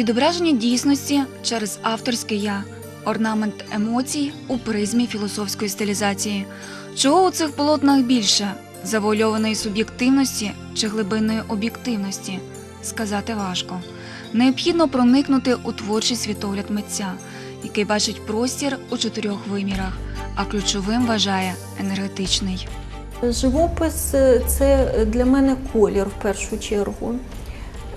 Відображення дійсності через авторське я, орнамент емоцій у призмі філософської стилізації. Чого у цих полотнах більше завуальованої суб'єктивності чи глибинної об'єктивності? Сказати важко. Необхідно проникнути у творчий світогляд митця, який бачить простір у чотирьох вимірах, а ключовим вважає енергетичний. Живопис е, це для мене колір в першу чергу.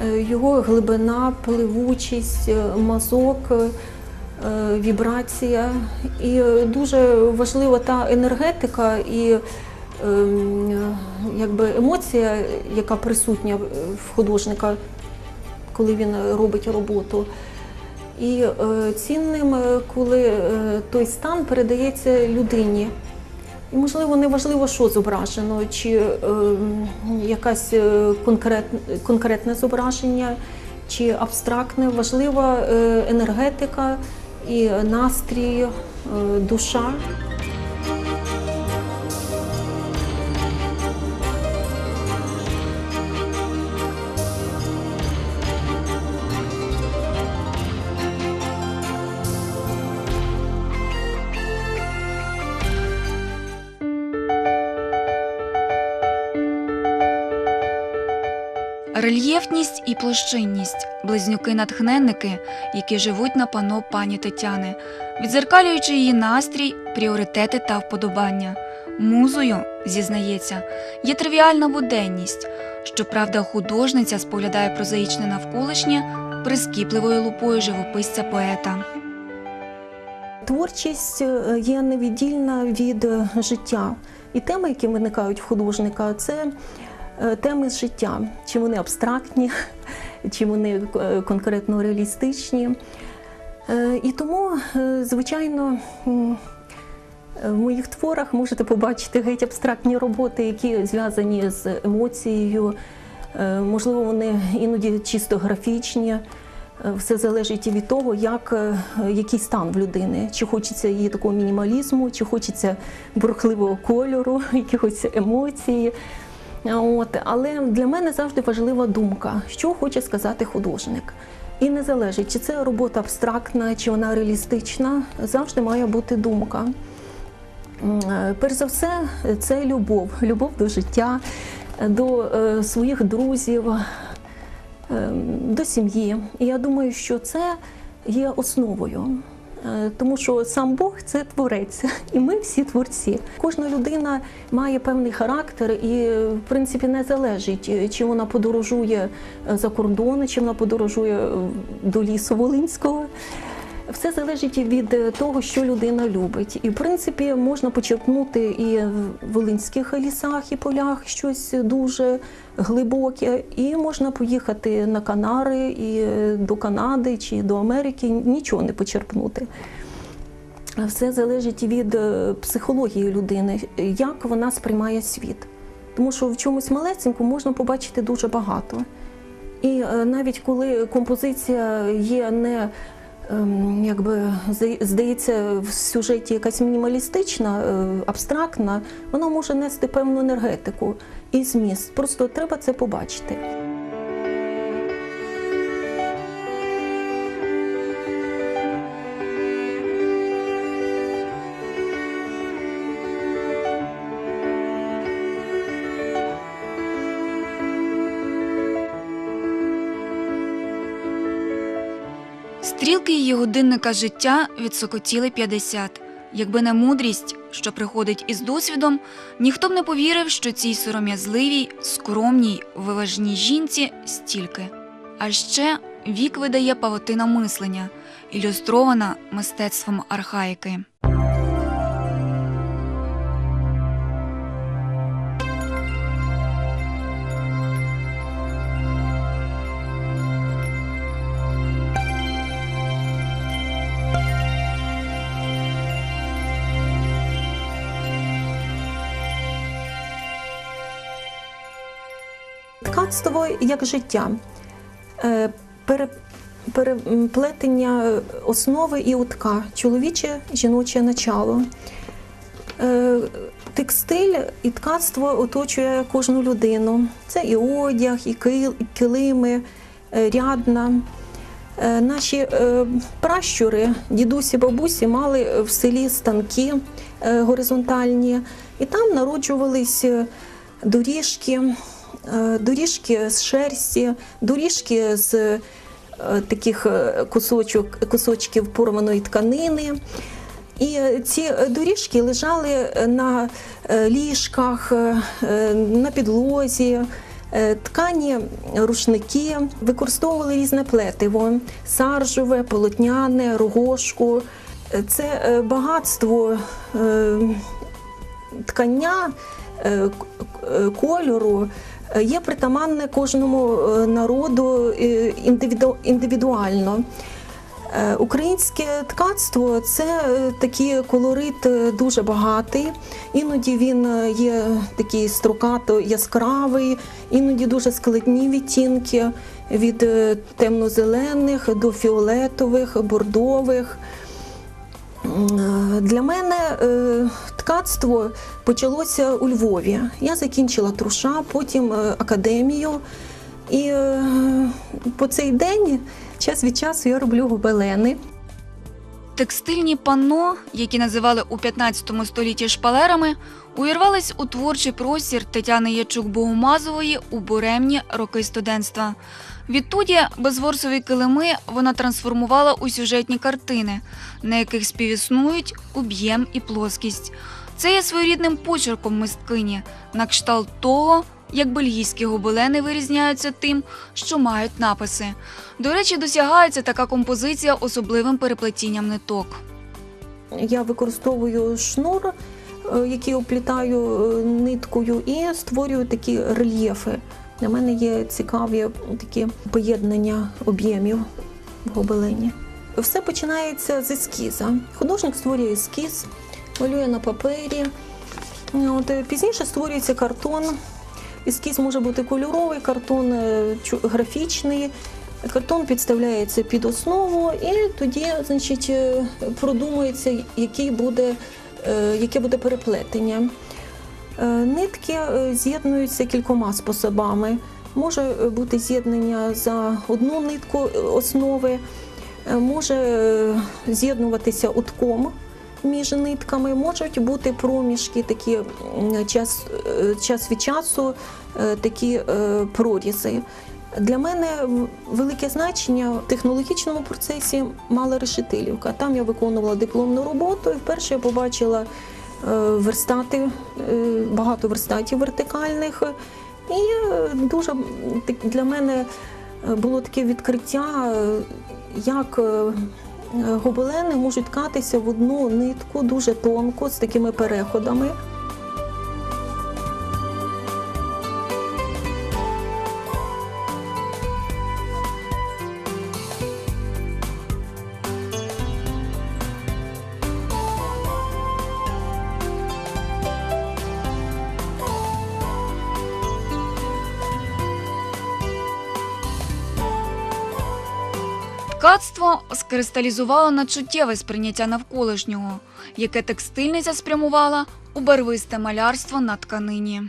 Е, Його глибина, пливучість, е, мазок, вібрація. І е, дуже важлива та енергетика і ем, якби емоція, яка присутня в художника, коли він робить роботу. І е, цінним, е, коли е, той стан передається людині. І, можливо, не важливо, що зображено, чи е, якась е, конкрет, конкретне зображення, чи абстрактне. Важлива е, енергетика і настрій, е, душа. Рельєфність і площинність близнюки-натхненники, які живуть на пано пані Тетяни, відзеркалюючи її настрій, пріоритети та вподобання. Музою, зізнається, є тривіальна буденність. Щоправда, художниця споглядає прозаїчне навколишнє прискіпливою лупою живописця поета. Творчість е, є невіддільна від е, життя. І теми, які виникають в художника, це теми з життя. Чи вони абстрактні, чи вони е, конкретно реалістичні. Е, І тому, е, звичайно, е, в моїх творах можете побачити геть абстрактні роботи, які зв'язані з емоцією. Е, Можливо, вони іноді чисто графічні. Е, Все залежить від того, як, е, який стан в людини. Чи хочеться її такого мінімалізму, чи хочеться бурхливого кольору, якихось емоцій. От. Але для мене завжди важлива думка, що хоче сказати художник. І не залежить, чи це робота абстрактна, чи вона реалістична, завжди має бути думка. Е, Перш за все, це любов, любов до життя, до е, своїх друзів, е, до сім'ї. І я думаю, що це є основою. Е, Тому що сам Бог це творець, і ми всі творці. Кожна людина має певний характер, і в принципі не залежить, е, чи вона подорожує е, за кордони, чи вона подорожує до лісу Волинського. Все залежить від е, того, що людина любить. І в принципі можна почерпнути і в волинських лісах і полях щось дуже глибоке, і можна поїхати на Канари і е, до Канади чи до Америки, нічого не почерпнути. Все залежить від е, психології людини, як вона сприймає світ. Тому що в чомусь малесенькому можна побачити дуже багато. І навіть коли композиція є не якби здається в сюжеті якась мінімалістична, е, абстрактна, вона може нести певну енергетику і зміст. Просто треба це побачити. Стрілки її годинника життя відсокотіли 50. Якби не мудрість, що приходить із досвідом, ніхто б не повірив, що цій сором'язливій, скромній, виважній жінці стільки. А ще вік видає павутина мислення, ілюстрована мистецтвом архаїки. Ткацтво як життя, Е, переплетення основи і утка, чоловіче жіноче начало. Е, Текстиль і ткацтво оточує кожну людину. Це і одяг, і килими, е, рядна. Наші пращури, дідусі, бабусі мали в селі станки горизонтальні, і там народжувались доріжки, доріжки з шерсті, доріжки з е, таких е, кусочок, кусочків порваної тканини. І е, ці е, доріжки лежали е, на е, ліжках, е, е, на підлозі, е, ткані рушники, використовували різне плетиво: саржове, полотняне, рогошку. Е, Це е, багатство е, ткання, е, е, кольору. Е, Є притаманне кожному е, народу е, індивіду- індивідуально. Українське ткацтво це такий колорит дуже багатий. Іноді він є такий строкато яскравий, іноді дуже складні відтінки від темно-зелених до фіолетових, бордових. Для мене е, ткацтво почалося у Львові. Я закінчила труша, потім е, академію. І е, по цей день час від часу я роблю гобелени. Текстильні панно, які називали у 15 столітті шпалерами, увірвались у творчий простір Тетяни Ячук Богомазової у буремні роки студентства. Відтоді безворсові килими вона трансформувала у сюжетні картини, на яких співіснують об'єм і плоскість. Це є своєрідним почерком мисткині, на кшталт того, як бельгійські гобелени вирізняються тим, що мають написи. До речі, досягається така композиція особливим переплетінням ниток. Я використовую шнур, е, який оплітаю е, ниткою, і створюю такі рельєфи. Для мене є цікаві такі поєднання об'ємів в гобелені. Все починається з ескіза. Художник створює ескіз, малює на папері. От, е, пізніше створюється картон. Ескіз може бути кольоровий, картон е, графічний. Картон підставляється під основу, і тоді, значить, е, продумується, який буде, яке буде переплетення. Е, Нитки е, з'єднуються кількома способами. Може е, бути з'єднання за одну нитку основи, може з'єднуватися утком між нитками, можуть бути проміжки, такі час, час від часу, такі прорізи. Для мене велике значення в технологічному процесі мала решетилівка. Там я виконувала дипломну роботу, і вперше я побачила верстати, е, багато верстатів вертикальних. І е, дуже для мене е, було таке відкриття, як гобелени можуть ткатися в одну нитку дуже тонко, з такими переходами. Ткацтво скристалізувало на чуттєве сприйняття навколишнього, яке текстильниця спрямувала у барвисте малярство на тканині.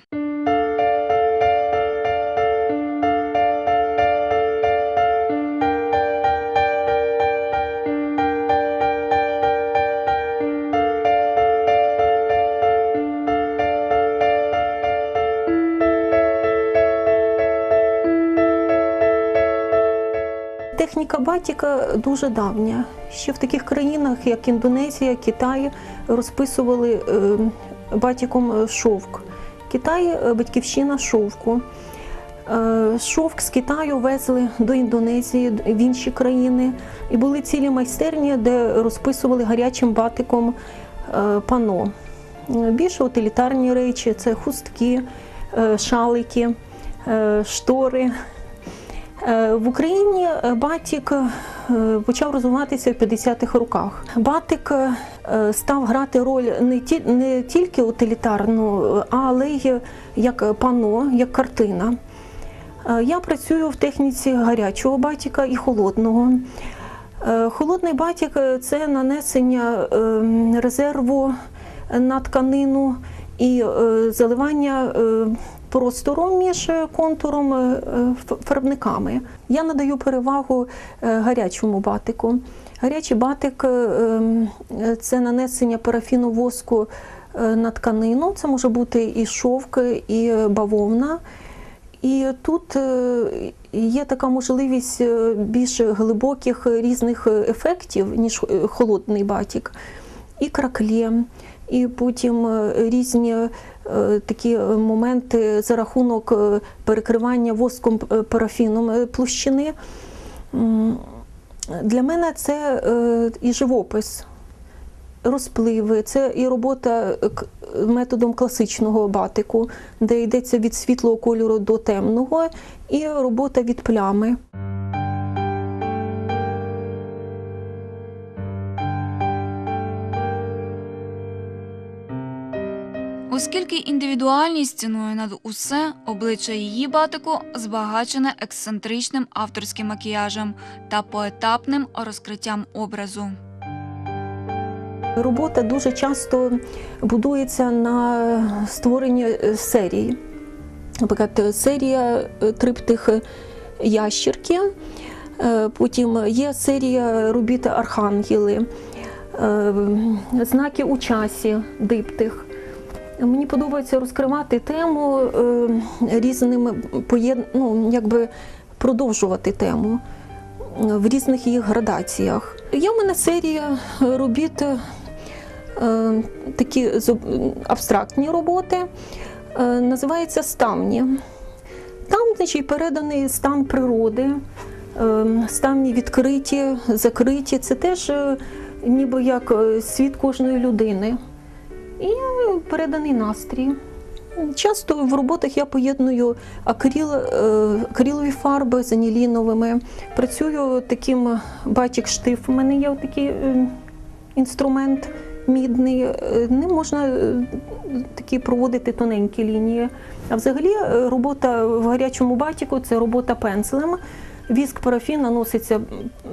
Техніка батіка дуже давня. Ще в таких країнах, як Індонезія, Китай, розписували е, батіком шовк. Китай е, батьківщина шовку. Е, Шовк з Китаю везли до Індонезії, в інші країни. І були цілі майстерні, де розписували гарячим батиком е, пано. Е, Більше утилітарні речі це хустки, е, шалики, е, штори. Е, В Україні е, батік е, почав розвиватися в 50-х роках. Батик став грати роль не ті не тільки утилітарну, але й як пано, як картина. Я працюю в техніці гарячого батіка і холодного. Холодний батік це нанесення резерву на тканину і заливання е, простору між контуром е, фарбниками. Я надаю перевагу е, гарячому батику. Гарячий батик е, ем, е, це нанесення парафіну воску е, на тканину. Це може бути і шовк, і бавовна. І тут е, є така можливість е, більш глибоких е, різних ефектів, ніж е, холодний батік, і кракле, і потім е, різні е, такі моменти за рахунок е, перекривання воском е, парафіном е, площини. Для мене це е, і живопис, розпливи, це і робота е, методом класичного батику, де йдеться від світлого кольору до темного, і робота від плями. Оскільки індивідуальність цінує над усе, обличчя її батику збагачене ексцентричним авторським макіяжем та поетапним розкриттям образу. Робота дуже часто будується на створенні е, серії. Наприклад, серія е, триптих ящірки, е, потім є серія робіт архангели, е, знаки у часі диптих. Мені подобається розкривати тему е, різними поєд... ну, якби продовжувати тему е, в різних її градаціях. Є в мене серія робіт, е, такі абстрактні роботи, називається Ставні. Там значить, переданий стан природи, ставні відкриті, закриті. Це теж ніби як світ кожної людини. І переданий настрій. Часто в роботах я поєдную акрил, е, акрилові фарби з аніліновими. Працюю таким батік-штиф. У мене є такий е, інструмент мідний. Е, Ним можна такі проводити тоненькі лінії. А взагалі робота в гарячому батіку це робота пензлем. Віск парафін наноситься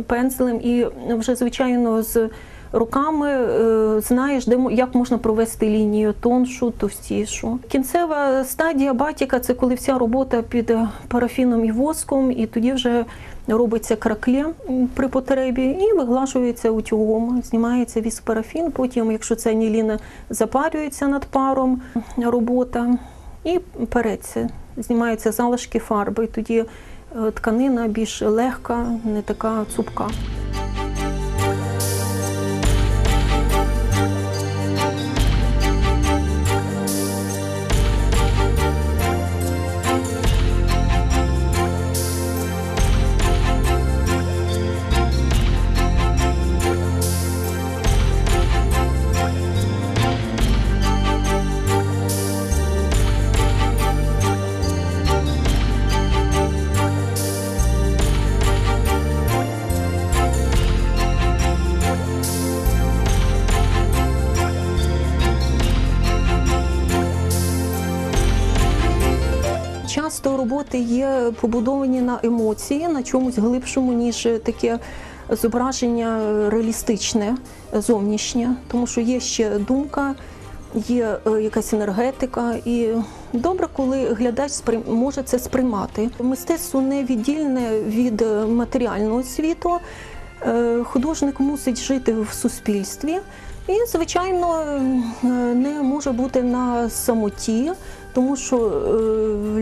пензлем і вже звичайно з руками е, знаєш, де як можна провести лінію тоншу, товстішу. Кінцева стадія батіка це коли вся робота під е, парафіном і воском, і тоді вже робиться кракле при потребі і виглажується утюгом. Знімається віск парафін. Потім, якщо це аніліна, запарюється над паром робота і переться. Знімаються залишки фарби, і тоді е, тканина більш легка, не така цупка. Роботи є побудовані на емоції, на чомусь глибшому, ніж таке зображення реалістичне, зовнішнє, тому що є ще думка, є е, якась енергетика, і добре, коли глядач може це сприймати. Мистецтво не віддільне від матеріального світу. Е, Художник мусить жити в суспільстві і, звичайно, е, не може бути на самоті, тому що е,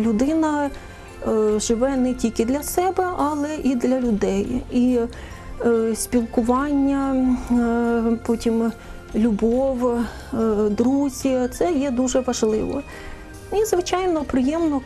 людина е, живе не тільки для себе, але і для людей. І спілкування, потім любов, друзі це є дуже важливо. І, звичайно, приємно,